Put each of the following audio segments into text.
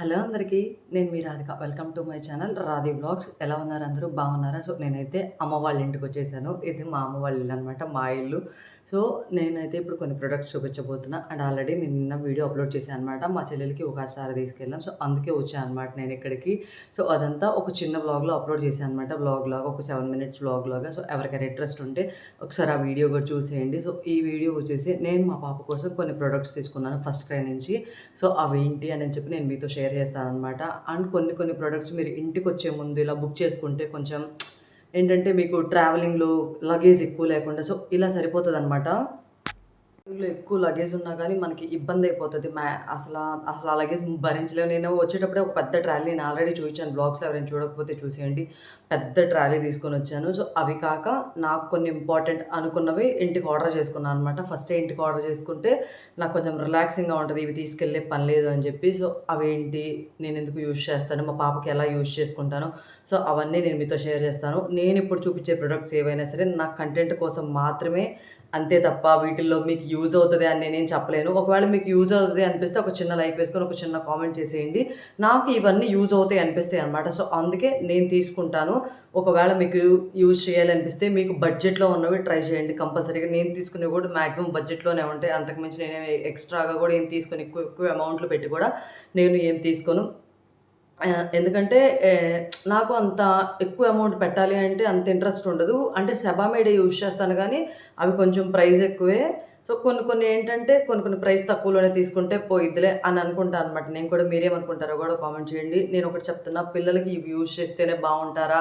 Hello అందరికీ నేను మీ Radhika. Welcome to my channel Radhi vlogs ఎలా ఉన్నారు అందరూ? బాగున్నారా? సో నేనైతే అమ్మ వాళ్ళ ఇంటికి వచ్చేసాను. ఇది మా అమ్మ వాళ్ళ ఇల్లు అనమాట మా ఇల్లు. సో నేనైతే ఇప్పుడు కొన్ని ప్రొడక్ట్స్ చూపించబోతున్నా. అండ్ ఆల్రెడీ నేను నిన్న వీడియో అప్లోడ్ చేశాను అనమాట మా చెల్లెలకి ఒకసారి తీసుకెళ్ళాం. సో అందుకే వచ్చాను అనమాట నేను ఇక్కడికి. సో అదంతా ఒక చిన్న బ్లాగ్లో అప్లోడ్ చేశాను అనమాట లాగా ఒక సెవెన్ మినిట్స్ బ్లాగ్లాగా సో ఎవరికైనా ఇంట్రెస్ట్ ఉంటే ఒకసారి ఆ వీడియో కూడా చూసేయండి. సో ఈ వీడియో వచ్చేసి నేను మా పాప కోసం కొన్ని ప్రొడక్ట్స్ తీసుకున్నాను ఫస్ట్ క్రై నుంచి. సో అవి ఏంటి అని చెప్పి నేను మీతో షేర్ చేస్తాను అనమాట అండ్ కొన్ని కొన్ని ప్రొడక్ట్స్ మీరు ఇంటికి వచ్చే ముందు ఇలా బుక్ చేసుకుంటే కొంచెం ఏంటంటే మీకు ట్రావెలింగ్లో లగేజ్ ఎక్కువ లేకుండా సో ఇలా సరిపోతుంది అనమాట ఎక్కువ లగేజ్ ఉన్నా కానీ మనకి ఇబ్బంది అయిపోతుంది. మ్యా అసలు అసలు ఆ లగేజ్ భరించలేవు నేను వచ్చేటప్పుడే ఒక పెద్ద ట్రాలీ నేను ఆల్రెడీ చూపించాను. బ్లాగ్స్లో ఎవరైనా చూడకపోతే చూసేయండి. పెద్ద ట్రాలీ తీసుకొని వచ్చాను. సో అవి కాక నాకు కొన్ని ఇంపార్టెంట్ అనుకున్నవి ఇంటికి ఆర్డర్ చేసుకున్నాను అనమాట ఫస్టే ఇంటికి ఆర్డర్ చేసుకుంటే నాకు కొంచెం రిలాక్సింగ్గా ఉంటుంది. ఇవి తీసుకెళ్ళే పని లేదు అని చెప్పి. సో అవేంటి? నేను ఎందుకు యూజ్ చేస్తాను? మా పాపకి ఎలా యూజ్ చేసుకుంటాను? సో అవన్నీ నేను మీతో షేర్ చేస్తాను. నేను ఇప్పుడు చూపించే ప్రొడక్ట్స్ ఏవైనా సరే నా కంటెంట్ కోసం మాత్రమే అంతే తప్ప వీటిల్లో మీకు యూజ్ అవుతుంది అని నేనేం చెప్పలేను. ఒకవేళ మీకు యూజ్ అవుతుంది అనిపిస్తే ఒక చిన్న లైక్ వేసుకొని ఒక చిన్న కామెంట్ చేసేయండి. నాకు ఇవన్నీ యూజ్ అవుతాయి అనిపిస్తాయి అనమాట సో అందుకే నేను తీసుకుంటాను. ఒకవేళ మీకు యూజ్ చేయాలనిపిస్తే మీకు బడ్జెట్లో ఉన్నవి ట్రై చేయండి కంపల్సరీగా. నేను తీసుకునేవి కూడా మ్యాక్సిమం బడ్జెట్లోనే ఉంటాయి. అంతకుమించి నేను ఎక్స్ట్రాగా కూడా ఏం తీసుకొని ఎక్కువ ఎక్కువ అమౌంట్లు పెట్టి కూడా నేను ఏం తీసుకోను. ఎందుకంటే నాకు అంత ఎక్కువ అమౌంట్ పెట్టాలి అంటే అంత ఇంట్రెస్ట్ ఉండదు. అంటే సెబామేడే యూజ్ చేస్తాను కానీ అవి కొంచెం ప్రైస్ ఎక్కువే. సో కొన్ని కొన్ని ఏంటంటే కొన్ని కొన్ని ప్రైస్ తక్కువలోనే తీసుకుంటే పోయిద్దిలే అని అనుకుంటాను అనమాట నేను కూడా మీరేమనుకుంటారో కూడా కామెంట్ చేయండి. నేను ఒకటి చెప్తున్నా పిల్లలకి ఇవి యూజ్ చేస్తేనే బాగుంటారా?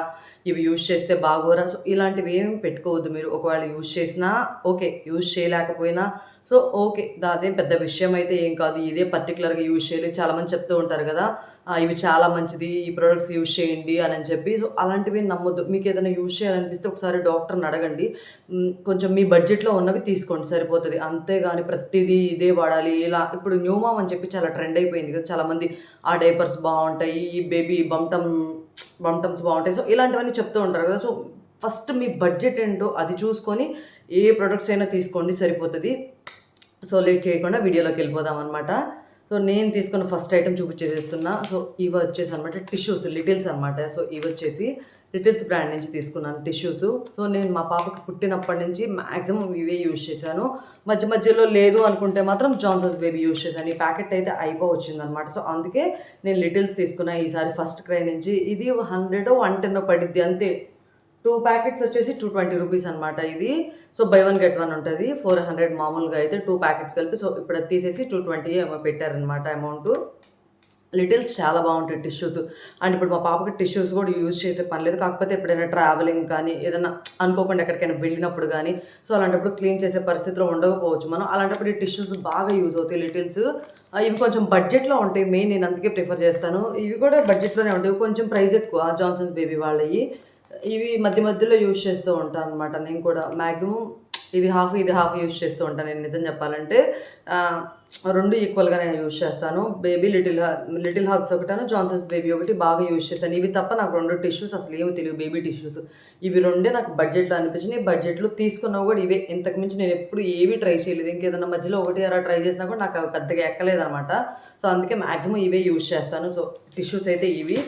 ఇవి యూజ్ చేస్తే బాగోరా? సో ఇలాంటివి ఏమి పెట్టుకోవద్దు మీరు. ఒకవేళ యూజ్ చేసినా ఓకే యూజ్ చేయలేకపోయినా సో ఓకే అదేం పెద్ద విషయం అయితే ఏం కాదు. ఇదే పర్టికులర్గా యూజ్ చేయాలి. చాలామంది చెప్తూ ఉంటారు కదా ఇవి చాలా మంచిది ఈ ప్రొడక్ట్స్ యూజ్ చేయండి అని చెప్పి. సో అలాంటివి నమ్మొద్దు. మీకు ఏదైనా యూజ్ చేయాలనిపిస్తే ఒకసారి డాక్టర్ని అడగండి. కొంచెం మీ బడ్జెట్లో ఉన్నవి తీసుకోండి సరిపోతుంది. అంతేగాని ప్రతిదీ ఇదే వాడాలి. ఇలా ఇప్పుడు న్యూమామ్ అని చెప్పి చాలా ట్రెండ్ అయిపోయింది కదా చాలామంది ఆ డైపర్స్ బాగుంటాయి ఈ బేబీ బంటమ్ బంటమ్స్ బాగుంటాయి. సో ఇలాంటివన్నీ చెప్తూ ఉంటారు కదా. సో ఫస్ట్ మీ బడ్జెట్ ఏంటో అది చూసుకొని ఏ ప్రొడక్ట్స్ అయినా తీసుకోండి సరిపోతుంది. సో లేట్ చేయకుండా వీడియోలోకి వెళ్ళిపోదాం అనమాట సో నేను తీసుకున్న ఫస్ట్ ఐటెం చూపించేసేస్తున్నా. సో ఇవి వచ్చేసి అనమాట టిష్యూస్ లిటిల్స్ అనమాట సో ఇవి వచ్చేసి లిటిల్స్ బ్రాండ్ నుంచి తీసుకున్నాను టిష్యూస్. సో నేను మా పాపకి పుట్టినప్పటి నుంచి మ్యాక్సిమం ఇవే యూజ్ చేశాను. మధ్య మధ్యలో లేదు అనుకుంటే మాత్రం జాన్సన్స్ బేబీ యూజ్ చేశాను. ఈ ప్యాకెట్ అయితే అయిపో వచ్చిందనమాట సో అందుకే నేను లిటిల్స్ తీసుకున్నా ఈసారి ఫస్ట్ క్రై నుంచి. ఇది హండ్రెడ్ వన్ టెన్ పడిద్ది అంతే. టూ ప్యాకెట్స్ వచ్చేసి టూ ట్వంటీ రూపీస్ అనమాట ఇది. So buy one get one ఉంటుంది. ఫోర్ హండ్రెడ్ మామూలుగా అయితే టూ ప్యాకెట్స్ కలిపి సో ఇప్పుడు తీసేసి టూ ట్వంటీ పెట్టారనమాట అమౌంట్. లిటిల్స్ చాలా బాగుంటాయి టిష్యూస్ అండ్ ఇప్పుడు మా పాపకి టిష్యూస్ కూడా యూజ్ చేసే పని లేదు. కాకపోతే ఎప్పుడైనా ట్రావెలింగ్ కానీ ఏదైనా అనుకోకుండా ఎక్కడికైనా వెళ్ళినప్పుడు కానీ సో అలాంటప్పుడు క్లీన్ చేసే పరిస్థితిలో ఉండకపోవచ్చు మనం. అలాంటప్పుడు ఈ టిష్యూస్ బాగా యూజ్ అవుతాయి లిటిల్స్ ఇవి కొంచెం బడ్జెట్లో ఉంటాయి మెయిన్ నేను అందుకే ప్రిఫర్ చేస్తాను. ఇవి కూడా బడ్జెట్లోనే ఉంటాయి. కొంచెం ప్రైస్ ఎక్కువ. జాన్సన్స్ బేబీ వాళ్ళవి. ఇవి మధ్య మధ్యలో యూజ్ చేస్తూ ఉంటాను అనమాట నేను కూడా మ్యాక్సిమం ఇది హాఫ్ ఇది హాఫ్ యూజ్ చేస్తూ ఉంటాను నేను నిజం చెప్పాలంటే రెండు రెండు ఈక్వల్గానే యూజ్ చేస్తాను. బేబీ లిటిల్ లిటిల్ హాగ్స్ ఒకటాను జాన్సన్స్ బేబీ ఒకటి బాగా యూజ్ చేస్తాను. ఇవి తప్ప నాకు రెండు టిష్యూస్ అసలు ఏమి తెలియదు బేబీ టిష్యూస్ ఇవి రెండే నాకు బడ్జెట్లో అనిపించినాయి. బడ్జెట్లో తీసుకున్నా కూడా ఇవే. ఇంతకుమించి నేను ఎప్పుడు ఏవి ట్రై చేయలేదు. ఇంకేదైనా మధ్యలో ఒకటి అలా ట్రై చేసినా కూడా నాకు పెద్దగా ఎక్కలేదు అనమాట సో అందుకే మ్యాక్సిమం ఇవే యూజ్ చేస్తాను. సో టిష్యూస్ అయితే ఇవి.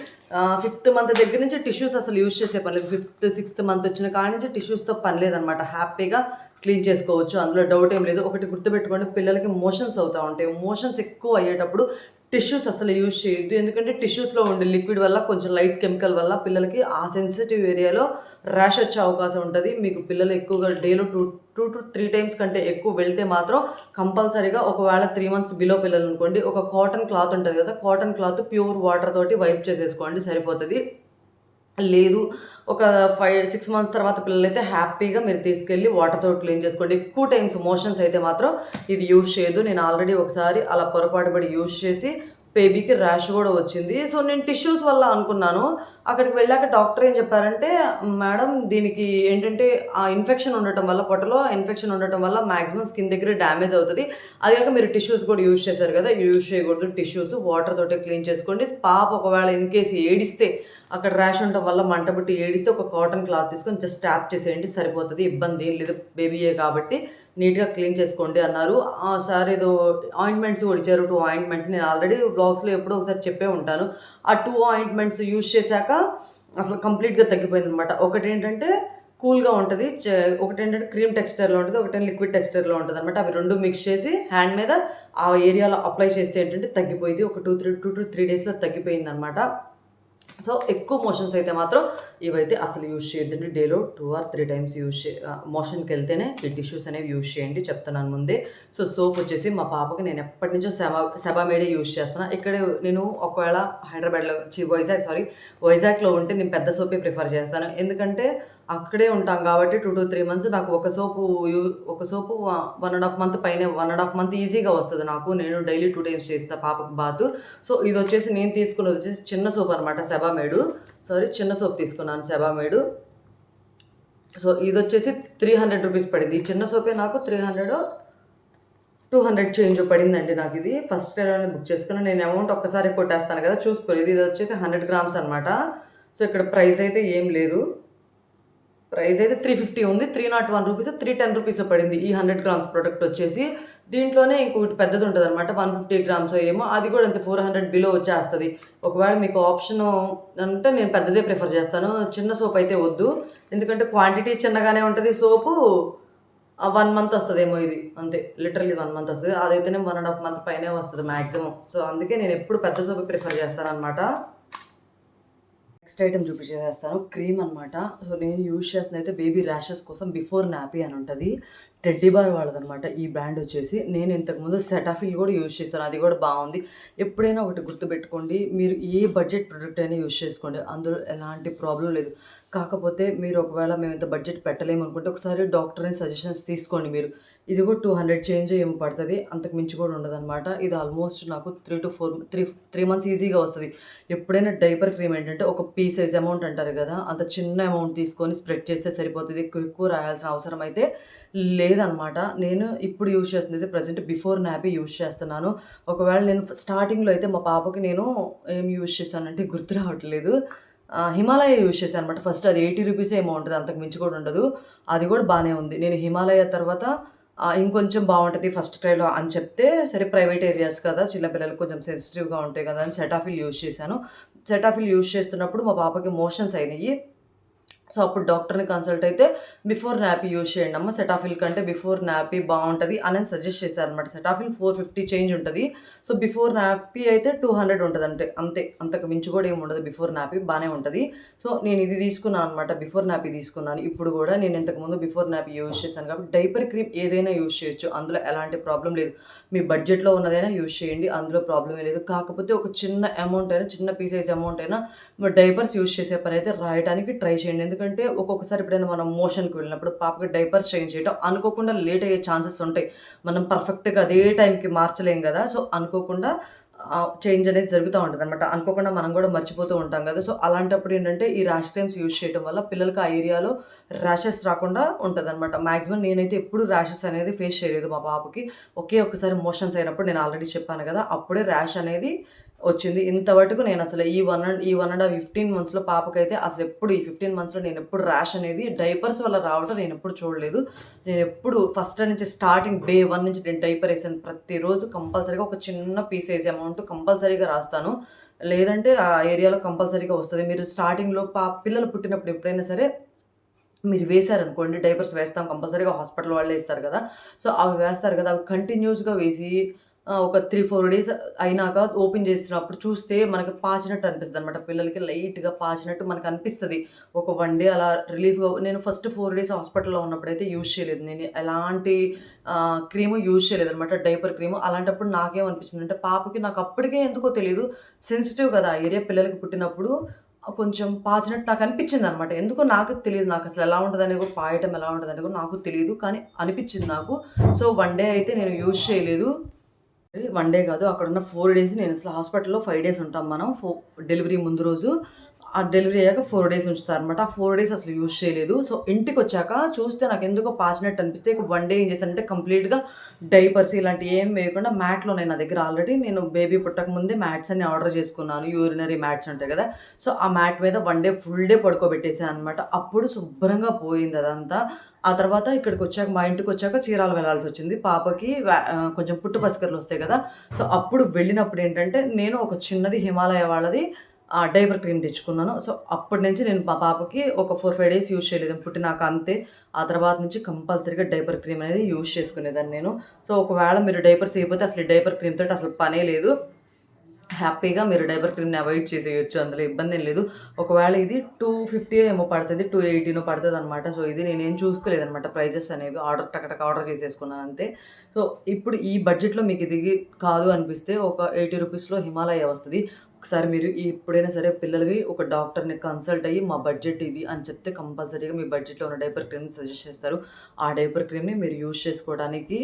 ఫిఫ్త్ మంత్ దగ్గర నుంచి టిష్యూస్ అసలు యూజ్ చేసే పని లేదు. ఫిఫ్త్ సిక్స్త్ మంత్ వచ్చిన కాడి నుంచి టిష్యూస్తో పని లేదనమాట హ్యాపీగా క్లీన్ చేసుకోవచ్చు. అందులో డౌట్ ఏం లేదు. ఒకటి గుర్తుపెట్టుకోండి పిల్లలకి మోషన్స్ అవుతూ ఉంటాయి. మోషన్స్ ఎక్కువ అయ్యేటప్పుడు టిష్యూస్ అసలు యూజ్ చేయొద్దు. ఎందుకంటే టిష్యూస్లో ఉండే లిక్విడ్ వల్ల కొంచెం లైట్ కెమికల్ వల్ల పిల్లలకి ఆ సెన్సిటివ్ ఏరియాలో ర్యాష్ వచ్చే అవకాశం ఉంటుంది. మీకు పిల్లలు ఎక్కువగా డేలో two two to three times కంటే ఎక్కువ వెళ్తే మాత్రం కంపల్సరీగా ఒకవేళ త్రీ మంత్స్ బిలో పిల్లలు అనుకోండి ఒక కాటన్ క్లాత్ ఉంటుంది కదా కాటన్ క్లాత్ ప్యూర్ వాటర్ తోటి వైప్ చేసేసుకోండి సరిపోతుంది. లేదు. ఒక ఫైవ్ సిక్స్ మంత్స్ తర్వాత పిల్లలైతే హ్యాపీగా మీరు తీసుకెళ్ళి వాటర్తో క్లీన్ చేసుకోండి. ఎక్కువ టైమ్స్ మోషన్స్ అయితే మాత్రం ఇది యూజ్ చేయదు. నేను ఆల్రెడీ ఒకసారి అలా పొరపాటు పడి యూజ్ చేసి బేబీకి ర్యాష్ కూడా వచ్చింది. సో నేను టిష్యూస్ వల్ల అనుకున్నాను. అక్కడికి వెళ్ళాక డాక్టర్ ఏం చెప్పారంటే మేడం దీనికి ఏంటంటే ఆ ఇన్ఫెక్షన్ ఉండటం వల్ల పొట్టలో ఇన్ఫెక్షన్ ఉండటం వల్ల మ్యాక్సిమం స్కిన్ దగ్గర డ్యామేజ్ అవుతుంది. అది కాక మీరు టిష్యూస్ కూడా యూజ్ చేశారు కదా యూజ్ చేయకూడదు. టిష్యూస్ వాటర్ తోటే క్లీన్ చేసుకోండి. పాప ఒకవేళ ఇన్ కేసు ఏడిస్తే అక్కడ ర్యాష్ ఉండటం వల్ల మంట పుట్టి ఏడిస్తే ఒక కాటన్ క్లాత్ తీసుకొని జస్ట్ ట్యాప్ చేసేయండి సరిపోతుంది ఇబ్బంది ఏం లేదు. బేబీయే కాబట్టి నీట్గా క్లీన్ చేసుకోండి అన్నారు. ఆ సార్ ఏదో ఆయింట్మెంట్స్ కూడా ఇచ్చారు టూ ఆయింట్మెంట్స్ నేను ఆల్రెడీ బ్లాగ్స్‌లో ఎప్పుడో ఒకసారి చెప్పే ఉంటాను. ఆ టూ ఆయింట్‌మెంట్స్ యూజ్ చేశాక అసలు కంప్లీట్‌గా తగ్గిపోయింది అనమాట ఒకటి ఏంటంటే కూల్‌గా ఉంటుంది ఒకటి ఒకటేంటంటే క్రీమ్ టెక్స్చర్‌లో ఉంటుంది ఒకటి లిక్విడ్ టెక్స్చర్‌లో అనమాట అవి రెండు మిక్స్ చేసి హ్యాండ్ మీద ఆ ఏరియాలో అప్లై చేస్తే ఏంటంటే తగ్గిపోయింది. ఒక 2, 3 2-3 డేస్‌లో తగ్గిపోయింది అనమాట సో, ఎక్కువ మోషన్స్ అయితే మాత్రం ఇవైతే అసలు యూజ్ చేయొద్దండి. డేలో two or three times use చే మోషన్కి వెళ్తేనే ఈ టిష్యూస్ అనేవి యూజ్ చేయండి చెప్తున్నాను ముందే. సో, సోప్ వచ్చేసి మా పాపకి నేను ఎప్పటినుంచో సెబా సెబామేడే యూజ్ చేస్తాను ఇక్కడ నేను ఒకవేళ హైదరాబాద్‌లో వైజాగ్ సారీ వైజాగ్‌లో ఉంటే నేను పెద్ద సోపే ప్రిఫర్ చేస్తాను. ఎందుకంటే అక్కడే ఉంటాం కాబట్టి 2-3 మంత్స్ నాకు ఒక సోపు యూ ఒక soap one and half month పైన వన్ అండ్ హాఫ్ మంత్ ఈజీగా వస్తుంది నాకు. నేను డైలీ టూ టైమ్స్ చేస్తాను పాపకు బాత్ సో, ఇది వచ్చేసి నేను తీసుకున్నది వచ్చేసి చిన్న సోప్ అనమాట సెబామేడు. సారీ చిన్న సోప్ తీసుకున్నాను సెబామేడు. సో, ఇది వచ్చేసి త్రీ హండ్రెడ్ రూపీస్ పడింది. ఈ చిన్న సోపే నాకు three hundred two hundred change పడిందండి నాకు ఇది ఫస్ట్ టైం బుక్ చేసుకున్నా. నేను అమౌంట్ ఒక్కసారి కొట్టేస్తాను కదా! చూసుకోలేదు. ఇదొచ్చేసి 100 గ్రామ్స్ అనమాట. సో, ఇక్కడ ప్రైస్ అయితే ఏం లేదు. ప్రైస్ అయితే 350 ఉంది. Three naught one rupees three ten rupees పడింది. ఈ 100 గ్రామ్స్ ప్రొడక్ట్ వచ్చేసి. దీంట్లోనే ఇంకొకటి పెద్దది ఉంటుంది అనమాట వన్ ఫిఫ్టీ గ్రామ్స్ ఏమో అది కూడా అంతే 400 బిలో వచ్చేస్తుంది ఒకవేళ మీకు ఆప్షన్ అంటే నేను పెద్దదే ప్రిఫర్ చేస్తాను. చిన్న సోప్ అయితే వద్దు. ఎందుకంటే క్వాంటిటీ చిన్నగానే ఉంటుంది సోపు. వన్ 1 మంత్ వస్తుందేమో ఇది. అంతే. లిటరలీ వన్ మంత్ వస్తుంది అదైతేనే 1 ½ మంత్ పైనే వస్తుంది మ్యాక్సిమం సో, అందుకే నేను ఎప్పుడు పెద్ద సోపే ప్రిఫర్ చేస్తాను అనమాట నెక్స్ట్ ఐటమ్ చూపించేస్తాను క్రీమ్ అనమాట. సో, నేను యూజ్ చేస్తుందయితే బేబీ ర్యాషెస్ కోసం బిఫోర్ నాపీ అని ఉంటుంది టెడ్డీ బార్ వాళ్ళదనమాట ఈ బ్రాండ్ వచ్చేసి. నేను ఇంతకుముందు సెటాఫిల్ కూడా యూజ్ చేశాను. అది కూడా బాగుంది ఎప్పుడైనా ఒకటి గుర్తుపెట్టుకోండి. మీరు ఏ బడ్జెట్ ప్రొడక్ట్ అయినా యూజ్ చేసుకోండి. అందులో ఎలాంటి ప్రాబ్లం లేదు. కాకపోతే మీరు ఒకవేళ మేము ఇంత బడ్జెట్ పెట్టలేము అనుకుంటే ఒకసారి డాక్టర్‌ని సజెషన్స్ తీసుకోండి మీరు. ఇది కూడా టూ హండ్రెడ్ చేంజ్ ఏమో పడుతుంది అంతకు మించి కూడా ఉండదనమాట. ఇది ఆల్మోస్ట్ నాకు 3-4 త్రీ త్రీ మంత్స్ ఈజీగా వస్తుంది ఎప్పుడైనా డైపర్ క్రీమ్ ఏంటంటే ఒక పీ సైజ్ అమౌంట్ అంటారు కదా! అంత చిన్న అమౌంట్ తీసుకొని స్ప్రెడ్ చేస్తే సరిపోతుంది ఎక్కువ ఎక్కువ రాయాల్సిన అవసరం అయితే లేదనమాట. నేను ఇప్పుడు యూజ్ చేస్తుంది ప్రజెంట్ బిఫోర్ నాపీ యూజ్ చేస్తున్నాను. ఒకవేళ నేను స్టార్టింగ్‌లో అయితే మా పాపకి నేను ఏం యూజ్ చేశానంటే గుర్తు రావట్లేదు. హిమాలయ యూజ్ చేశాను అనమాట. ఫస్ట్ అది ఎయిటీ రూపీస్ ఏమో ఉంటుంది అంతకు మించి కూడా ఉండదు. అది కూడా బాగానే ఉంది. నేను హిమాలయ తర్వాత ఇంకొంచెం బాగుంటుంది ఫస్ట్ ట్రైలో అని చెప్తే సరే ప్రైవేట్ ఏరియాస్ కదా! చిన్నపిల్లలు కొంచెం సెన్సిటివ్‌గా ఉంటాయి కదా! అని సెటాఫిల్ యూజ్ చేశాను. సెటాఫిల్ యూజ్ చేస్తున్నప్పుడు మా పాపకి మోషన్స్ అయినాయి సో, అప్పుడు డాక్టర్‌ని కన్సల్ట్ అయితే బిఫోర్ నాపీ యూజ్ చేయండమ్మా. సెటాఫిల్ కంటే బిఫోర్ నాపీ బాగుంటుంది అని సజెస్ట్ చేశారనమాట. సెటాఫిల్ 450 చేంజ్ ఉంటుంది సో, బిఫోర్ నాపీ అయితే టూ హండ్రెడ్ ఉంటుంది అంటే అంతే. అంతకు మించి కూడా ఏమి ఉండదు బిఫోర్ నాపీ బాగానే ఉంటుంది సో, నేను ఇది తీసుకున్నాను అనమాట. బిఫోర్ నాపీ తీసుకున్నాను. ఇప్పుడు కూడా నేను ఇంతకుముందు బిఫోర్ నాపీ యూజ్ చేశాను కాబట్టి డైపర్ క్రీమ్ ఏదైనా యూజ్ చేయొచ్చు. అందులో ఎలాంటి ప్రాబ్లమ్ లేదు. మీ బడ్జెట్‌లో ఉన్నదైనా యూజ్ చేయండి. అందులో ప్రాబ్లం లేదు. కాకపోతే ఒక చిన్న అమౌంట్ అయినా చిన్న పీసెస్ అమౌంట్ అయినా డైపర్స్ యూజ్ చేసే పని అయితే రాయడానికి ట్రై చేయండి. ఎందుకంటే ఎందుకంటే ఒక్కొక్కసారి ఎప్పుడైనా మనం మోషన్‌కి వెళ్ళినప్పుడు పాపకి డైపర్స్ చేంజ్ చేయటం అనుకోకుండా లేట్ అయ్యే ఛాన్సెస్ ఉంటాయి. మనం పర్ఫెక్ట్‌గా అదే టైంకి మార్చలేం కదా! సో, అనుకోకుండా చేంజ్ అనేది జరుగుతూ ఉంటుంది అనమాట అనుకోకుండా మనం కూడా మర్చిపోతూ ఉంటాం కదా! సో, అలాంటప్పుడు ఏంటంటే ఈ ర్యాష్ క్రీమ్స్ యూజ్ చేయటం వల్ల పిల్లలకి ఆ ఏరియాలో ర్యాషెస్ రాకుండా ఉంటుంది అనమాట మ్యాక్సిమం నేనైతే ఎప్పుడు ర్యాషెస్ అనేది ఫేస్ చేయలేదు మా పాపకి. ఒకే ఒక్కసారి మోషన్స్ అయినప్పుడు నేను ఆల్రెడీ చెప్పాను కదా! అప్పుడే ర్యాష్ అనేది వచ్చింది. ఇంతవరకు నేను అసలు ఈ వన్ అండ్ ఈ 1 ½ 15 మంత్స్‌లో పాపకైతే అసలు ఎప్పుడు ఈ 15 మంత్స్‌లో నేను ఎప్పుడు ర్యాష్ అనేది డైపర్స్ వల్ల రావటం నేను ఎప్పుడు చూడలేదు. నేను ఎప్పుడు ఫస్ట్ నుంచి స్టార్టింగ్ డే వన్ నుంచి నేను డైపర్ వేసాను ప్రతిరోజు కంపల్సరీగా ఒక చిన్న పీసేజ్ అమౌంట్ కంపల్సరీగా రాస్తాను. లేదంటే ఆ ఏరియాలో కంపల్సరీగా వస్తుంది మీరు స్టార్టింగ్‌లో పా పిల్లలు పుట్టినప్పుడు ఎప్పుడైనా సరే మీరు వేశారనుకోండి డైపర్స్ వేస్తాం కంపల్సరీగా హాస్పిటల్ వాళ్ళే ఇస్తారు కదా! సో, అవి వేస్తారు కదా! అవి కంటిన్యూస్‌గా వేసి ఒక 3, 4 డేస్ అయినాక ఓపెన్ చేసినప్పుడు చూస్తే మనకి పాచినట్టు అనిపిస్తుంది అనమాట పిల్లలకి లైట్‌గా పాచినట్టు మనకు అనిపిస్తుంది ఒక వన్ డే అలా రిలీఫ్‌గా నేను ఫస్ట్ ఫోర్ డేస్ హాస్పిటల్‌లో ఉన్నప్పుడైతే యూజ్ చేయలేదు. నేను ఎలాంటి క్రీము యూజ్ చేయలేదనమాట. Diaper cream. అలాంటప్పుడు నాకేమనిపించిందంటే పాపకి నాకు అప్పటికే ఎందుకో తెలియదు సెన్సిటివ్ కదా! ఆ ఏరియా పిల్లలకి పుట్టినప్పుడు కొంచెం పాచినట్టు నాకు అనిపించింది అనమాట ఎందుకో నాకు తెలియదు నాకు అసలు ఎలా ఉంటుందని కూడా పాయటం ఎలా ఉంటుందని కూడా నాకు తెలియదు కానీ అనిపించింది నాకు. సో, వన్ డే అయితే నేను యూజ్ చేయలేదు. వన్ డే కాదు అక్కడ ఉన్న ఫోర్ డేస్ నేను అసలు హాస్పిటల్‌లో ఫైవ్ డేస్ ఉంటాం మనం. ఫో డెలివరీ ముందు రోజు. ఆ డెలివరీ అయ్యాక ఫోర్ డేస్ ఉంచుతారనమాట. ఆ ఫోర్ డేస్ అసలు యూజ్ చేయలేదు. సో, ఇంటికొచ్చాక చూస్తే నాకు ఎందుకో పాచినట్టు అనిపిస్తే ఇక వన్ డే ఏం చేశానంటే కంప్లీట్‌గా డైపర్స్ ఇలాంటివి ఏం వేయకుండా మ్యాట్‌లో నేను నా దగ్గర ఆల్రెడీ. నేను బేబీ పుట్టక ముందే మ్యాట్స్ అన్ని ఆర్డర్ చేసుకున్నాను. యూరినరీ మ్యాట్స్ ఉంటాయి కదా! సో, ఆ మ్యాట్ మీద వన్ డే ఫుల్ డే పడుకోబెట్టేసాను అనమాట. అప్పుడు శుభ్రంగా పోయింది అదంతా. ఆ తర్వాత ఇక్కడికి వచ్చాక మా ఇంటికి వచ్చాక చీరాలు వెళ్ళాల్సి వచ్చింది పాపకి కొంచెం పుట్టు పసికర్లు వస్తాయి కదా! సో, అప్పుడు వెళ్ళినప్పుడు ఏంటంటే నేను ఒక చిన్నది హిమాలయ వాళ్ళది ఆహ్, డైపర్ క్రీమ్ తెచ్చుకున్నాను. సో, అప్పటి నుంచి నేను మా పాపకి ఒక 4, 5 డేస్ యూజ్ చేయలేదు. పుట్టినాక అంతే. ఆ తర్వాత నుంచి కంపల్సరీగా డైపర్ క్రీమ్ అనేది యూజ్ చేసుకునేదాన్ని నేను. సో, ఒకవేళ మీరు డైపర్స్ ఎయకపోతే అసలు డైపర్ క్రీమ్ తోటి అసలు పనే లేదు. హ్యాపీగా మీరు డైపర్ క్రీమ్‌ని అవాయిడ్ చేసేయొచ్చు. అందులో ఇబ్బందేం లేదు. ఒకవేళ ఇది 250 ఏమో పడుతుంది టూ ఎయిటీనో పడుతుంది అనమాట సో, ఇది నేనేం చూసుకోలేదనమాట ప్రైజెస్ అనేవి. ఆర్డర్ టకటక ఆర్డర్ చేసేసుకున్నాను అంతే. సో, ఇప్పుడు ఈ బడ్జెట్‌లో మీకు ఇది కాదు అనిపిస్తే ఒక 80 రూపీస్‌లో హిమాలయ వస్తుంది ఒకసారి మీరు ఎప్పుడైనా సరే పిల్లలవి ఒక డాక్టర్‌ని కన్సల్ట్ అయ్యి మా బడ్జెట్ ఇది అని చెప్తే కంపల్సరీగా మీ బడ్జెట్‌లో ఉన్న డైపర్ క్రీమ్‌ని సజెస్ట్ చేస్తారు. ఆ డైపర్ క్రీమ్‌ని మీరు యూజ్ చేసుకోవడానికి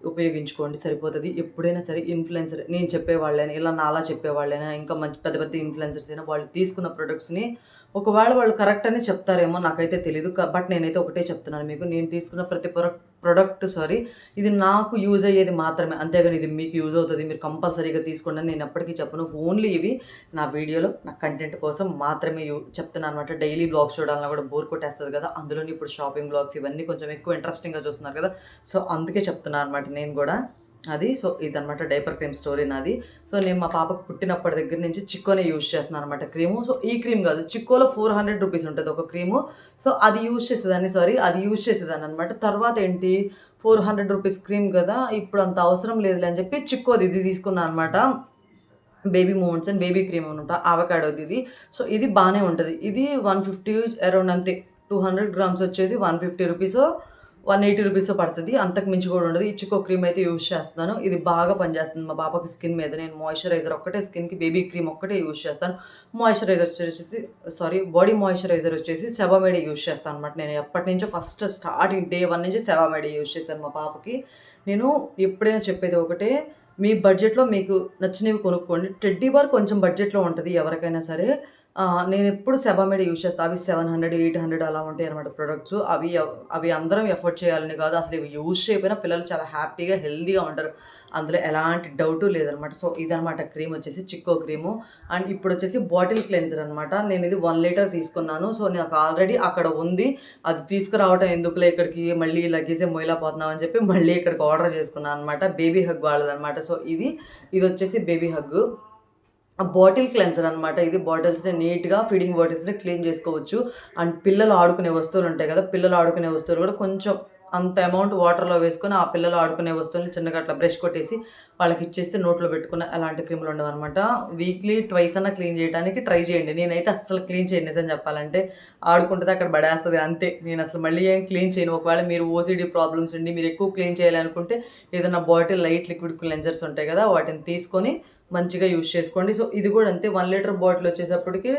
ఉపయోగించుకోండి సరిపోతుంది ఎప్పుడైనా సరే ఇన్‌ఫ్లుయెన్సర్ నేను చెప్పేవాళ్ళైనా, ఇలా నాలా చెప్పేవాళ్ళైనా, ఇంకా మంచి పెద్ద పెద్ద ఇన్‌ఫ్లుయెన్సర్స్ అయినా వాళ్ళు తీసుకున్న ప్రొడక్ట్స్‌ని ఒకవేళ వాళ్ళు కరెక్ట్ అని చెప్తారేమో నాకైతే తెలియదు బట్ నేనైతే ఒకటే చెప్తున్నాను మీకు. నేను తీసుకున్న ప్రతి ప్రొడక్ట్ ప్రొడక్ట్ సారీ ఇది నాకు యూజ్ అయ్యేది మాత్రమే. అంతేగాని ఇది మీకు యూజ్ అవుతుంది మీరు కంపల్సరీగా తీసుకోండి అని నేను ఎప్పటికీ చెప్పను. ఓన్లీ ఇవి నా వీడియోలో నా కంటెంట్ కోసం మాత్రమే యూ చెప్తున్నాననమాట. డైలీ బ్లాగ్స్ చూడాలన్నా కూడా బోర్ కొట్టేస్తుంది కదా! అందులోని ఇప్పుడు షాపింగ్ బ్లాగ్స్ ఇవన్నీ కొంచెం ఎక్కువ ఇంట్రెస్టింగ్‌గా చూస్తున్నారు కదా! సో, అందుకే చెప్తున్నాను అనమాట నేను కూడా అది. సో, ఇదనమాట డైపర్ క్రీమ్ స్టోరీ నాది. సో, నేను మా పాపకు పుట్టినప్పటి దగ్గర నుంచి చిక్కోనే యూజ్ చేస్తున్నాననమాట క్రీము. సో, ఈ క్రీమ్ కాదు. చిక్కోలో 400 రూపీస్ ఉంటుంది ఒక క్రీము. సో, అది యూజ్ చేసేదాన్ని సారీ అది యూజ్ చేసేదాన్ని అనమాట తర్వాత ఏంటి 400 రూపీస్ క్రీమ్ కదా! ఇప్పుడు అంత అవసరం లేదులే అని చెప్పి చిక్కోది ఇది తీసుకున్నాను అనమాట. Baby moments and baby cream అనమాట. ఆవకాడోది ఇది. సో, ఇది బాగానే ఉంటుంది ఇది 150 అరౌండ్ అంతే. 200 గ్రామ్స్ వచ్చేసి one fifty rupees one eighty rupees పడుతుంది అంతకు మించి కూడా ఉండదు. ఈ చిక్కో క్రీమ్ అయితే యూజ్ చేస్తున్నాను. ఇది బాగా పనిచేస్తుంది మా పాపకి స్కిన్ మీద. నేను మాయిశ్చరైజర్ ఒక్కటే స్కిన్‌కి బేబీ క్రీమ్ ఒక్కటే యూజ్ చేస్తాను. మాయిశ్చరైజర్ వచ్చేసి సారీ బాడీ మాయిశ్చరైజర్ వచ్చేసి సెబామెడ్ యూజ్ చేస్తాను అనమాట. నేను ఎప్పటినుంచో ఫస్ట్ స్టార్టింగ్ డే వన్ నుంచి సెబామెడ్ యూజ్ చేశాను మా పాపకి. నేను ఎప్పుడైనా చెప్పేది ఒకటే మీ బడ్జెట్‌లో మీకు నచ్చినవి కొనుక్కోండి. టెడ్డీ బార్ కొంచెం బడ్జెట్‌లో ఉంటుంది ఎవరికైనా సరే. నేను ఎప్పుడు సెబామెడ్ యూజ్ చేస్తాను అవి 700, 800 అలా ఉంటాయి అనమాట ప్రొడక్ట్స్. అవి అవి అందరం ఎఫర్ట్ చేయాలని కాదు. అసలు ఇవి యూజ్ చేయకపోయినా పిల్లలు చాలా హ్యాపీగా, హెల్దీగా ఉంటారు. అందులో ఎలాంటి డౌటు లేదనమాట. సో, ఇదనమాట క్రీమ్ వచ్చేసి చిక్కో క్రీము. అండ్ ఇప్పుడు వచ్చేసి బాటిల్ క్లెన్జర్ అనమాట. నేను ఇది వన్ లీటర్ తీసుకున్నాను. సో, నాకు ఆల్రెడీ అక్కడ ఉంది. అది తీసుకురావటం ఎందుకులే ఇక్కడికి మళ్ళీ లగేజే మోయలేకపోతున్నాం అని చెప్పి మళ్ళీ ఇక్కడికి ఆర్డర్ చేసుకున్నాను అనమాట. Baby hug వాళ్ళదనమాట. సో, ఇది ఇది వచ్చేసి బేబీ హగ్గు. ఆ బాటిల్ క్లెన్సర్ అనమాట. ఇది బాటిల్స్‌ని నీట్‌గా ఫీడింగ్ బాటిల్స్‌ని క్లీన్ చేసుకోవచ్చు. అండ్ పిల్లలు ఆడుకునే వస్తువులు ఉంటాయి కదా! పిల్లలు ఆడుకునే వస్తువులు కూడా కొంచెం అంత అమౌంట్ వాటర్‌లో వేసుకొని ఆ పిల్లలు ఆడుకునే వస్తువుల్ని చిన్నగా అట్లా బ్రష్ కొట్టేసి వాళ్ళకి ఇచ్చేస్తే నోట్లో పెట్టుకున్న అలాంటి క్రీములు ఉండవన్నమాట వీక్లీ ట్వైస్ అన్నా క్లీన్ చేయడానికి ట్రై చేయండి. నేనైతే అస్సలు క్లీన్ చేయను నిజం చెప్పాలంటే. ఆడుకుంటుంది అక్కడ పడేస్తుంది అంతే. నేను అసలు మళ్ళీ ఏం క్లీన్ చేయను. ఒకవేళ మీరు ఓసీడీ ప్రాబ్లమ్స్ ఉండి మీరు ఎక్కువ క్లీన్ చేయాలనుకుంటే ఏదైనా బాటిల్ లైట్ లిక్విడ్ క్లెన్జర్స్ ఉంటాయి కదా! వాటిని తీసుకొని మంచిగా యూజ్ చేసుకోండి. సో, ఇది కూడా అంతే వన్ లీటర్ బాటిల్ వచ్చేసప్పటికి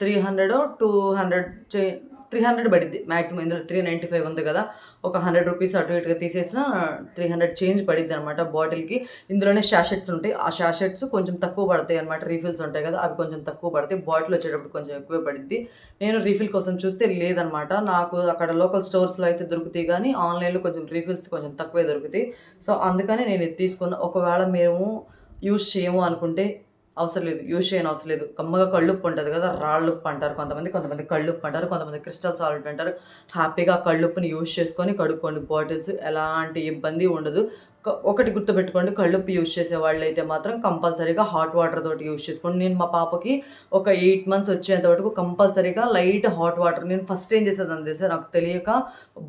300 200 చే 300 పడిద్ది మాక్సిమం. ఇందులో 395 ఉంది కదా! ఒక 100 రూపీస్ అటు ఇటుగా తీసేసిన త్రీ హండ్రెడ్ చేంజ్ పడిద్దనమాట బాటిల్‌కి. ఇందులోనే శాషెట్స్ ఉంటాయి. ఆ శాషెట్స్ కొంచెం తక్కువ పడతాయి అనమాట. రీఫిల్స్ ఉంటాయి కదా! అవి కొంచెం తక్కువ పడతాయి. బాటిల్ వచ్చేటప్పుడు కొంచెం ఎక్కువ పడిద్ది. నేను రీఫిల్ కోసం చూస్తే లేదనమాట. నాకు అక్కడ లోకల్ స్టోర్స్‌లో అయితే దొరుకుతాయి కానీ ఆన్‌లైన్‌లో కొంచెం రీఫిల్స్ కొంచెం తక్కువే దొరుకుతాయి. సో, అందుకని నేను ఇది తీసుకున్నా. ఒకవేళ మేము యూస్ చేయము అనుకుంటే అవసరం లేదు. యూజ్ చేయనవసరం లేదు. కమ్మగా కళ్ళుప్పు ఉంటుంది కదా! రాళ్ళుప్పు అంటారు కొంతమంది. కొంతమంది కళ్ళుప్పు అంటారు. కొంతమంది క్రిస్టల్ సాల్ట్ అంటారు. హ్యాపీగా కళ్ళుప్పుని యూజ్ చేసుకొని కడుక్కోండి బాటిల్స్. ఎలాంటి ఇబ్బంది ఉండదు. ఒకటి గుర్తుపెట్టుకోండి కళ్ళుప్పు యూజ్ చేసే వాళ్ళైతే మాత్రం కంపల్సరీగా హాట్ వాటర్ తోటి యూజ్ చేసుకోండి. నేను మా పాపకి ఒక ఎయిట్ మంత్స్ వచ్చేంత వరకు కంపల్సరీగా లైట్ హాట్ వాటర్ నేను ఫస్ట్ ఏం చేసేదాన్ని తెలుసా? నాకు తెలియక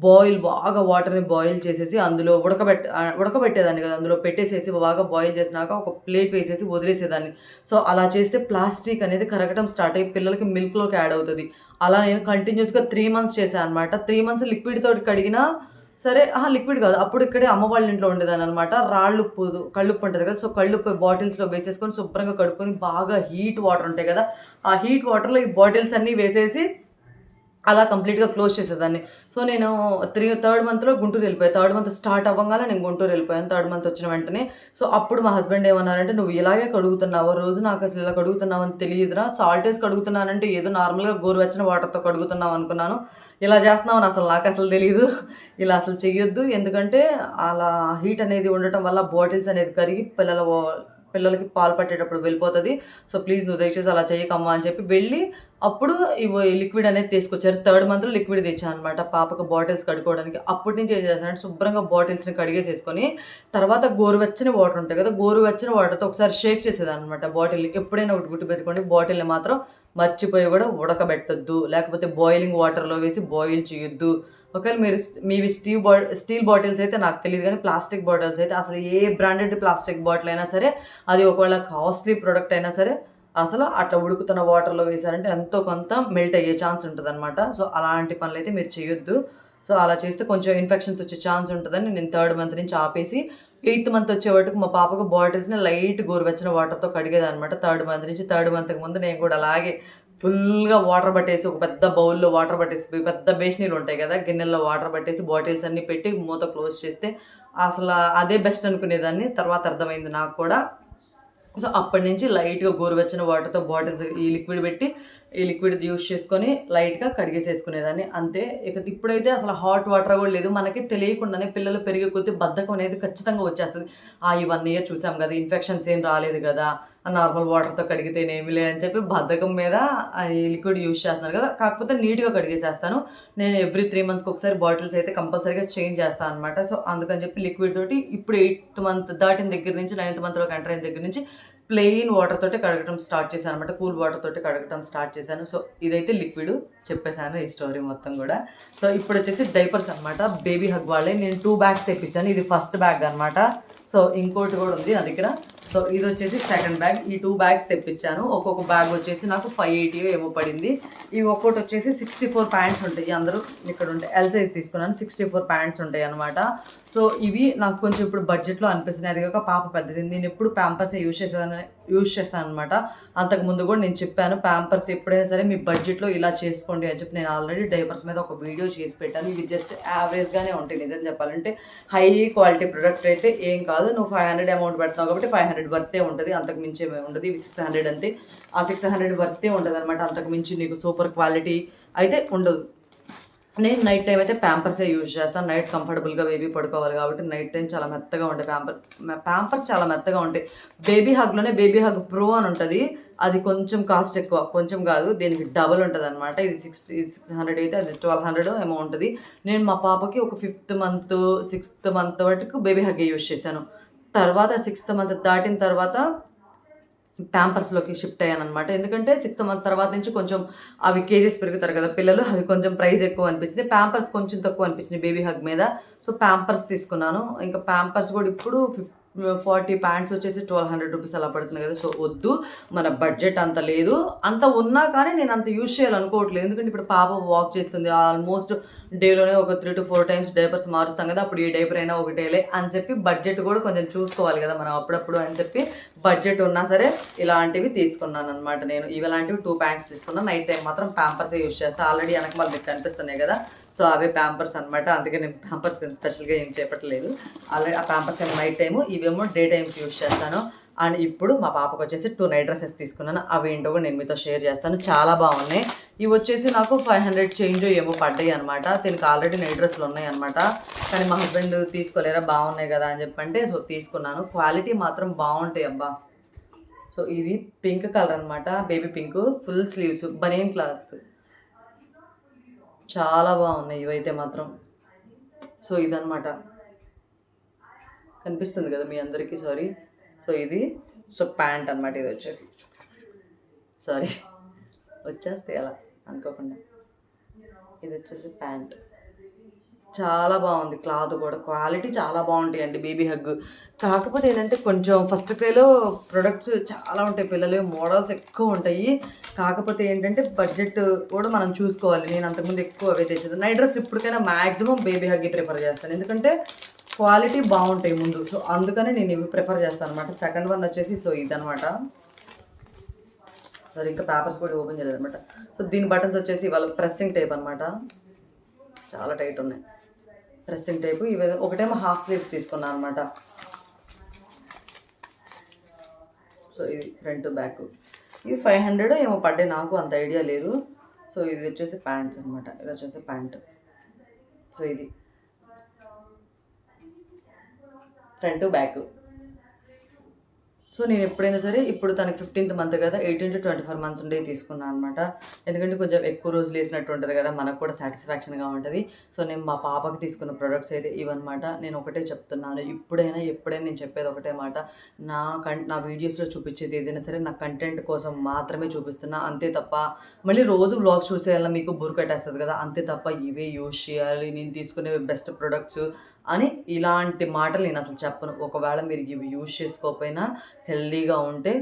బాయిల్ బాగా వాటర్‌ని బాయిల్ చేసేసి అందులో ఉడకబెట్ ఉడకబెట్టేదాన్ని కదా అందులో పెట్టేసేసి బాగా బాయిల్ చేసినాక ఒక ప్లేట్ వేసేసి వదిలేసేదాన్ని. సో, అలా చేస్తే ప్లాస్టిక్ అనేది కరగటం స్టార్ట్ అయ్యి పిల్లలకి మిల్క్‌లోకి యాడ్ అవుతుంది అలా నేను కంటిన్యూస్గా త్రీ మంత్స్ చేశాను అనమాట. త్రీ మంత్స్ లిక్విడ్ తోటి కడిగినా సరే లిక్విడ్ కాదు. అప్పుడు ఇక్కడే అమ్మ వాళ్ళ ఇంట్లో ఉండేదాన్ననమాట. రాళ్ళుప్పు కళ్ళుప్పు ఉంటుంది కదా! సో, కళ్ళుప్పు బాటిల్స్‌లో వేసేసుకొని శుభ్రంగా కడుక్కొని బాగా హీట్ వాటర్ ఉంటాయి కదా! ఆ హీట్ వాటర్‌లో ఈ బాటిల్స్ అన్నీ వేసేసి అలా కంప్లీట్గా క్లోజ్ చేసేదాన్ని. సో నేను త్రీ థర్డ్ మంత్లో గుంటూరు వెళ్ళిపోయాను థర్డ్ మంత్ స్టార్ట్ అవ్వగానే నేను గుంటూరు వెళ్ళిపోయాను. థర్డ్ మంత్ వచ్చిన వెంటనే. సో అప్పుడు మా హస్బెండ్ ఏమన్నారంటే నువ్వు ఇలాగే కడుగుతున్నావు? రోజు నాకు అసలు ఇలా కడుగుతున్నావు అని తెలియదురా. సాల్ట్ వేసి కడుగుతున్నానంటే ఏదో నార్మల్గా గోరువెచ్చని వాటర్తో కడుగుతున్నావు అనుకున్నాను. ఇలా చేస్తున్నావు అని అసలు నాకు అసలు తెలియదు ఇలా అసలు చెయ్యొద్దు. ఎందుకంటే అలా హీట్ అనేది ఉండటం వల్ల బాటిల్స్ అనేది కరిగి పిల్లల పిల్లలకి పాలు పట్టేటప్పుడు వెళ్ళిపోతుంది. సో ప్లీజ్ నువ్వు దయచేసి అలా చేయకమ్మా అని చెప్పి వెళ్ళి అప్పుడు ఇవి లిక్విడ్ అనేది తీసుకొచ్చారు. థర్డ్ మంత్లో లిక్విడ్ తెచ్చాను అనమాట పాపకు బాటిల్స్ కడుక్కోవడానికి. అప్పటి నుంచి ఏం చేస్తానంటే శుభ్రంగా బాటిల్స్ని కడిగేసేసుకొని తర్వాత గోరువెచ్చని వాటర్ ఉంటాయి కదా గోరువెచ్చని వాటర్తో ఒకసారి షేక్ చేసేది అనమాట బాటిల్ ఎప్పుడైనా ఒకటి గుర్తు పెట్టుకోండి. బాటిల్ని మాత్రం మర్చిపోయి కూడా ఉడకబెట్టద్దు. లేకపోతే బాయిలింగ్ వాటర్లో వేసి బాయిల్ చేయొద్దు. ఒకవేళ మీరు మీవి స్టీల్ బా స్టీల్ బాటిల్స్ అయితే నాకు తెలియదు కానీ ప్లాస్టిక్ బాటిల్స్ అయితే అసలు ఏ బ్రాండెడ్ ప్లాస్టిక్ బాటిల్ అయినా సరే అది ఒకవేళ కాస్ట్లీ ప్రోడక్ట్ అయినా సరే అసలు అట్లా ఉడుకుతున్న వాటర్లో వేసారంటే ఎంతో కొంత మెల్ట్ అయ్యే ఛాన్స్ ఉంటుంది అనమాట సో అలాంటి పనులు అయితే మీరు చేయొద్దు. సో అలా చేస్తే కొంచెం ఇన్ఫెక్షన్స్ వచ్చే ఛాన్స్ ఉంటుందని నేను థర్డ్ మంత్ నుంచి ఆపేసి ఎయిత్ మంత్ వచ్చే వరకు మా పాపకు బాటిల్స్ని లైట్ గోరువెచ్చని వాటర్తో కడిగేది అనమాట థర్డ్ మంత్ నుంచి థర్డ్ మంత్కి ముందు నేను కూడా అలాగే ఫుల్గా వాటర్ పట్టేసి ఒక పెద్ద బౌల్లో వాటర్ పట్టేసి పెద్ద బేసినీలు ఉంటాయి కదా గిన్నెల్లో వాటర్ పట్టేసి బాటిల్స్ అన్నీ పెట్టి మూత క్లోజ్ చేస్తే అసలు అదే బెస్ట్ అనుకునేదాన్ని తర్వాత అర్థమైంది నాకు కూడా. సో అప్పటి నుంచి లైట్గా గోరువెచ్చని వాటర్తో బాటిల్స్ ఈ లిక్విడ్ పెట్టి ఈ లిక్విడ్ యూస్ చేసుకొని లైట్గా కడిగేసేసుకునేదాన్ని. అంతే. ఇక ఇప్పుడైతే అసలు హాట్ వాటర్ కూడా లేదు. మనకి తెలియకుండానే పిల్లలు పెరిగే కొద్దీ బద్ధకం అనేది ఖచ్చితంగా వచ్చేస్తుంది. ఆ ఈ వన్ ఇయర్ చూసాం కదా ఇన్ఫెక్షన్స్ ఏం రాలేదు కదా నార్మల్ వాటర్తో కడిగితేనేమి లే అని చెప్పి బద్ధకం మీద ఈ లిక్విడ్ యూస్ చేస్తున్నారు కదా. కాకపోతే నీట్గా కడిగేసేస్తాను. నేను ఎవ్రీ త్రీ మంత్స్కి ఒకసారి బాటిల్స్ అయితే కంపల్సరీగా చేంజ్ చేస్తాను అనమాట సో అందుకని చెప్పి లిక్విడ్ తోటి ఇప్పుడు ఎయిత్ మంత్ దాటిన దగ్గర నుంచి నైన్త్ మంత్లోకి ఎంటర్ అయిన దగ్గర నుంచి ప్లెయిన్ వాటర్ తోటి కడగటం స్టార్ట్ చేశాను అనమాట కూల్ వాటర్ తోటి కడగటం స్టార్ట్ చేశాను. సో ఇదైతే లిక్విడ్ చెప్పేశాను ఈ స్టోరీ మొత్తం కూడా. సో ఇప్పుడు వచ్చేసి డైపర్స్ అనమాట బేబీ హగ్ వాళ్ళే. నేను టూ బ్యాగ్స్ తెప్పించాను. ఇది ఫస్ట్ బ్యాగ్ అనమాట సో ఇంకోటి కూడా ఉంది నా దగ్గర. సో ఇది వచ్చేసి సెకండ్ బ్యాగ్ ఈ టూ బ్యాగ్స్ తెప్పించాను. ఒక్కొక్క బ్యాగ్ వచ్చేసి నాకు ఫైవ్ ఎయిటీ ఏమో పడింది. ఇవి ఒక్కొక్కటి వచ్చేసి సిక్స్టీ ఫోర్ ప్యాంట్స్ ఉంటాయి. అందరూ ఇక్కడ ఉంటాయి ఎల్ సైజ్ తీసుకున్నాను. సిక్స్టీ ఫోర్ ప్యాంట్స్ ఉంటాయి అనమాట సో ఇవి నాకు కొంచెం ఇప్పుడు బడ్జెట్లో అనిపిస్తున్నాయి. అది కాక పాప పెద్దది. నేను ఎప్పుడు ప్యాంపర్స్ యూజ్ చేసేదాన్ని యూజ్ చేస్తాను అనమాట అంతకు ముందు కూడా నేను చెప్పాను ప్యాంపర్స్ ఎప్పుడైనా సరే మీ బడ్జెట్లో ఇలా చేసుకోండి అని చెప్పి నేను ఆల్రెడీ డైపర్స్ మీద ఒక వీడియో చేసి పెట్టాను. ఇవి జస్ట్ యావరేజ్గానే ఉంటాయి. నిజం చెప్పాలంటే హై క్వాలిటీ ప్రొడక్ట్ అయితే ఏం కాదు. నువ్వు ఫైవ్ హండ్రెడ్ అమౌంట్ పెడతావు కాబట్టి ఫైవ్ హండ్రెడ్ హండ్రెడ్ వర్తే ఉంటుంది అంతకు మించి ఉండదు. ఇవి సిక్స్ హండ్రెడ్ అంతే. ఆ సిక్స్ హండ్రెడ్ వర్తే ఉంటుంది అనమాట అంతకు మించి నీకు సూపర్ క్వాలిటీ అయితే ఉండదు. నేను నైట్ టైం అయితే ప్యాంపర్సే యూజ్ చేస్తాను నైట్ కంఫర్టబుల్గా బేబీ పడుకోవాలి కాబట్టి నైట్ టైం చాలా మెత్తగా ఉంటాయి ప్యాంపర్ ప్యాంపర్స్ చాలా మెత్తగా ఉంటాయి బేబీ హగ్లోనే బేబీ హగ్ ప్రో అని ఉంటుంది. అది కొంచెం కాస్ట్ ఎక్కువ. కొంచెం కాదు దీనికి డబల్ ఉంటుంది అనమాట ఇది సిక్స్ సిక్స్ హండ్రెడ్ అయితే అది ట్వెల్వ్ హండ్రెడ్ ఏమో ఉంటుంది. నేను మా పాపకి ఒక ఫిఫ్త్ మంత్ సిక్స్త్ మంత్ వరకు బేబీ హగ్ యూజ్ చేశాను. తర్వాత సిక్స్త్ మంత్ దాటిన తర్వాత ప్యాంపర్స్లోకి షిఫ్ట్ అయ్యాను అనమాట ఎందుకంటే సిక్స్త్ మంత్ తర్వాత నుంచి కొంచెం అవి కేజెస్ పెరుగుతారు కదా పిల్లలు అవి కొంచెం ప్రైస్ ఎక్కువ అనిపించింది. ప్యాంపర్స్ కొంచెం తక్కువ అనిపించింది బేబీ హగ్ మీద. సో ప్యాంపర్స్ తీసుకున్నాను. ఇంకా ప్యాంపర్స్ కూడా ఇప్పుడు ఫిఫ్ ఫార్టీ ప్యాంట్స్ వచ్చేసి ట్వెల్వ్ హండ్రెడ్ రూపీస్ అలా పడుతుంది కదా. సో వద్దు మన బడ్జెట్ అంత లేదు. అంత ఉన్నా కానీ నేను అంత యూజ్ చేయాలనుకోవట్లేదు. ఎందుకంటే ఇప్పుడు పాప వాక్ చేస్తుంది. ఆల్మోస్ట్ డేలోనే ఒక three to four times diapers మారుస్తాం కదా. అప్పుడు ఈ డైపర్ అయినా ఒకటేలే అని చెప్పి బడ్జెట్ కూడా కొంచెం చూసుకోవాలి కదా మనం అప్పుడప్పుడు అని చెప్పి బడ్జెట్ ఉన్నా సరే ఇలాంటివి తీసుకున్నాను అనమాట నేను. ఇలాంటివి టూ ప్యాంట్స్ తీసుకున్నాను నైట్ టైం మాత్రం ప్యాంపర్సే యూజ్ చేస్తాను ఆల్రెడీ వెనక మళ్ళీ మీకు కనిపిస్తున్నాయి కదా. సో అవే ప్యాంపర్స్ అనమాట అందుకే నేను ప్యాంపర్స్ స్పెషల్గా ఏం చేపట్టలేదు. ఆల్రెడీ ఆ ప్యాంపర్స్ ఏమో నైట్ టైము ఇవేమో డే టైమ్స్ యూజ్ చేస్తాను. అండ్ ఇప్పుడు మా పాపకు వచ్చేసి టూ నైట్ డ్రెస్సెస్ తీసుకున్నాను. అవి ఏంటో కూడా నేను మీతో షేర్ చేస్తాను. చాలా బాగున్నాయి. ఇవి వచ్చేసి నాకు ఫైవ్ హండ్రెడ్ చేంజ్ ఏమో పడ్డాయి అనమాట దీనికి ఆల్రెడీ నైట్ డ్రెస్సులు ఉన్నాయి అనమాట కానీ మా హస్బెండ్ తీసుకోలేరా బాగున్నాయి కదా అని చెప్పంటే సో తీసుకున్నాను. క్వాలిటీ మాత్రం బాగుంటాయి అబ్బా. సో ఇది పింక్ కలర్ అనమాట బేబీ పింక్ ఫుల్ స్లీవ్స్ బనియన్ క్లాత్. చాలా బాగున్నాయి ఇవైతే మాత్రం. సో ఇదనమాట కనిపిస్తుంది కదా మీ అందరికీ సారీ. సో ఇది సో ప్యాంట్ అనమాట ఇది వచ్చేసి. సారీ. వచ్చేస్తే అలా అనుకోకుండా. ఇది వచ్చేసి ప్యాంట్. చాలా బాగుంది క్లాత్ కూడా. క్వాలిటీ చాలా బాగుంటాయి అండి బేబీ హగ్. కాకపోతే ఏంటంటే కొంచెం ఫస్ట్ క్రేలో ప్రొడక్ట్స్ చాలా ఉంటాయి పిల్లలు మోడల్స్ ఎక్కువ ఉంటాయి. కాకపోతే ఏంటంటే బడ్జెట్ కూడా మనం చూసుకోవాలి. నేను అంతకుముందు ఎక్కువ అవే తెచ్చేది. నైట్ డ్రెస్ ఇప్పటికైనా మ్యాక్సిమం బేబీ హగ్ ప్రిఫర్ చేస్తాను. ఎందుకంటే క్వాలిటీ బాగుంటాయి ముందు. సో అందుకని నేను ఇవి ప్రిఫర్ చేస్తాను అనమాట సెకండ్ వన్ వచ్చేసి సో ఇదనమాట సరే ఇంకా పేపర్స్ కూడా ఓపెన్ చేయలేదు అనమాట సో దీని బటన్స్ వచ్చేసి వాళ్ళ ప్రెస్సింగ్ టైప్ అనమాట చాలా టైట్ ఉన్నాయి. Dressing type. ఇవి ఒకటేమో హాఫ్ స్లీవ్స్ తీసుకున్నాను అనమాట సో ఇది ఫ్రంట్ బ్యాక్. ఇవి ఫైవ్ హండ్రెడ్ ఏమో పడ్డే నాకు అంత ఐడియా లేదు. సో ఇది వచ్చేసి ప్యాంట్స్ అనమాట ఇది వచ్చేసి ప్యాంట్. సో ఇది. Front back. సో నేను ఎప్పుడైనా సరే ఇప్పుడు తనకి ఫిఫ్టీన్త్ మంత్ కదా eighteen to twenty four months ఉండే తీసుకున్నాను అనమాట ఎందుకంటే కొంచెం ఎక్కువ రోజులు వేసినట్టు ఉంటుంది కదా మనకు కూడా సాటిస్ఫాక్షన్గా ఉంటుంది. సో నేను మా పాపకి తీసుకున్న ప్రొడక్ట్స్ అయితే ఇవన్నమాట. నేను ఒకటే చెప్తున్నాను. ఇప్పుడైనా ఎప్పుడైనా నేను చెప్పేది ఒకటే మాట. నా కం నా వీడియోస్లో చూపించేది ఏదైనా సరే నా కంటెంట్ కోసం మాత్రమే చూపిస్తున్నా. అంతే తప్ప మళ్ళీ రోజు వ్లాగ్స్ చూసేయాల మీకు బుర్ కట్టేస్తుంది కదా. అంతే తప్ప ఇవే యూజ్ చేయాలి నేను తీసుకునే బెస్ట్ ప్రొడక్ట్స్ అని ఇలాంటి మాటలు నేను అసలు చెప్పను. ఒకవేళ మీరు ఇవి యూజ్ చేసుకోకపోయినా హెల్దీగా ఉంటే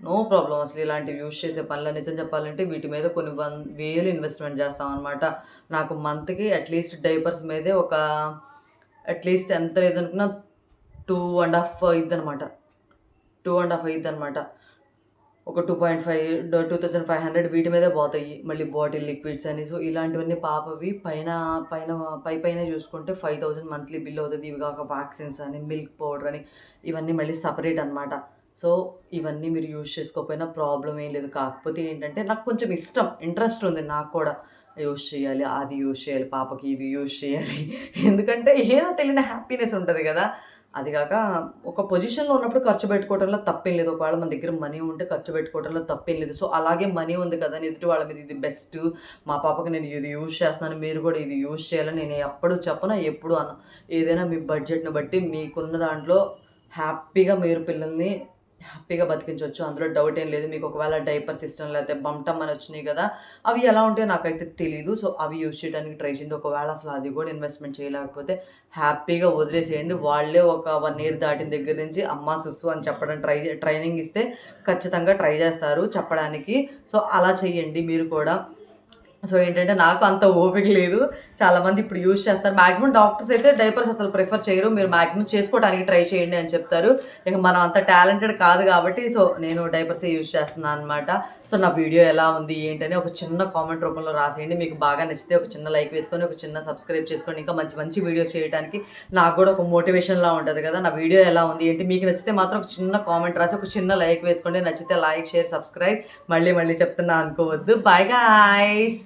నో ప్రాబ్లం. అసలు ఇలాంటివి యూజ్ చేసే పనులు నిజం చెప్పాలంటే వీటి మీద కొన్ని వన్ వేలు ఇన్వెస్ట్మెంట్ చేస్తాం అనమాట నాకు మంత్కి అట్లీస్ట్ డైపర్స్ మీదే ఒక అట్లీస్ట్ ఎంత లేదనుకున్నా టూ అండ్ హాఫ్ అయింది అనమాట టూ అండ్ హాఫ్ అయింది అనమాట ఒక two point five two thousand five hundred వీటి మీదే పోతాయి. మళ్ళీ బాటిల్ లిక్విడ్స్ అని. సో ఇలాంటివన్నీ పాపవి పైన పైన పై పైన చూసుకుంటే ఫైవ్ థౌజండ్ మంత్లీ బిల్ అవుతుంది. ఇవి కాక వ్యాక్సిన్స్ అని మిల్క్ పౌడర్ అని ఇవన్నీ మళ్ళీ సపరేట్ అనమాట సో ఇవన్నీ మీరు యూజ్ చేసుకోకపోయినా ప్రాబ్లం ఏం లేదు. కాకపోతే ఏంటంటే నాకు కొంచెం ఇష్టం. ఇంట్రెస్ట్ ఉంది నాకు కూడా. యూజ్ చేయాలి అది యూజ్ చేయాలి పాపకి ఇది యూజ్ చేయాలి. ఎందుకంటే ఏదో తెలియని హ్యాపీనెస్ ఉంటుంది కదా. అది కాక ఒక పొజిషన్లో ఉన్నప్పుడు ఖర్చు పెట్టుకోవడంలో తప్పేం లేదు. ఒకవేళ మన దగ్గర మనీ ఉంటే ఖర్చు పెట్టుకోవడంలో తప్పేం లేదు. సో అలాగే మనీ ఉంది కదా ఎదుటి వాళ్ళ మీద ఇది బెస్ట్ మా పాపకి నేను ఇది యూజ్ చేస్తున్నాను మీరు కూడా ఇది యూజ్ చేయాలని నేను ఎప్పుడు చెప్పను ఎప్పుడు అన్న ఏదైనా మీ బడ్జెట్ని బట్టి మీకున్న దాంట్లో హ్యాపీగా మీరు పిల్లల్ని హ్యాపీగా బతికించవచ్చు అందులో డౌట్ ఏం లేదు. మీకు ఒకవేళ డైపర్ సిస్టమ్ లేకపోతే బంటమ్ అని వచ్చినాయి కదా అవి ఎలా ఉంటాయో నాకైతే తెలియదు సో అవి యూజ్ చేయడానికి ట్రై చేయండి. ఒకవేళ అసలు అది కూడా ఇన్వెస్ట్మెంట్ చేయలేకపోతే హ్యాపీగా వదిలేసేయండి. వాళ్ళే ఒక వన్ ఇయర్ దాటిన దగ్గర నుంచి అమ్మ సుస్సు అని చెప్పడం ట్రై ట్రైనింగ్ ఇస్తే ఖచ్చితంగా ట్రై చేస్తారు చెప్పడానికి. సో అలా చేయండి. మీరు కూడా సో ఏంటంటే నాకు అంత ఓపిక లేదు. చాలామంది ఇప్పుడు యూజ్ చేస్తారు. మాక్సిమం డాక్టర్స్ అయితే డైపర్స్ అసలు ప్రిఫర్ చేయరు. మీరు మాక్సిమం చేసుకోవడానికి ట్రై చేయండి అని చెప్తారు. ఇక మనం అంత టాలెంటెడ్ కాదు కాబట్టి సో నేను డైపర్స్ యూజ్ చేస్తున్నాను అనమాట సో నా వీడియో ఎలా ఉంది ఏంటని ఒక చిన్న కామెంట్ రూపంలో రాసేయండి. మీకు బాగా నచ్చితే ఒక చిన్న లైక్ వేసుకొని ఒక చిన్న సబ్స్క్రైబ్ చేసుకోండి ఇంకా మంచి మంచి వీడియోస్ చేయడానికి నాకు కూడా ఒక మోటివేషన్లా ఉంటుంది కదా. నా వీడియో ఎలా ఉంది ఏంటి మీకు నచ్చితే మాత్రం ఒక చిన్న కామెంట్ రాసి ఒక చిన్న లైక్ వేసుకోండి. నచ్చితే లైక్ షేర్ సబ్స్క్రైబ్. మళ్ళీ మళ్ళీ చెప్తున్నా అనుకోవద్దు. Bye guys.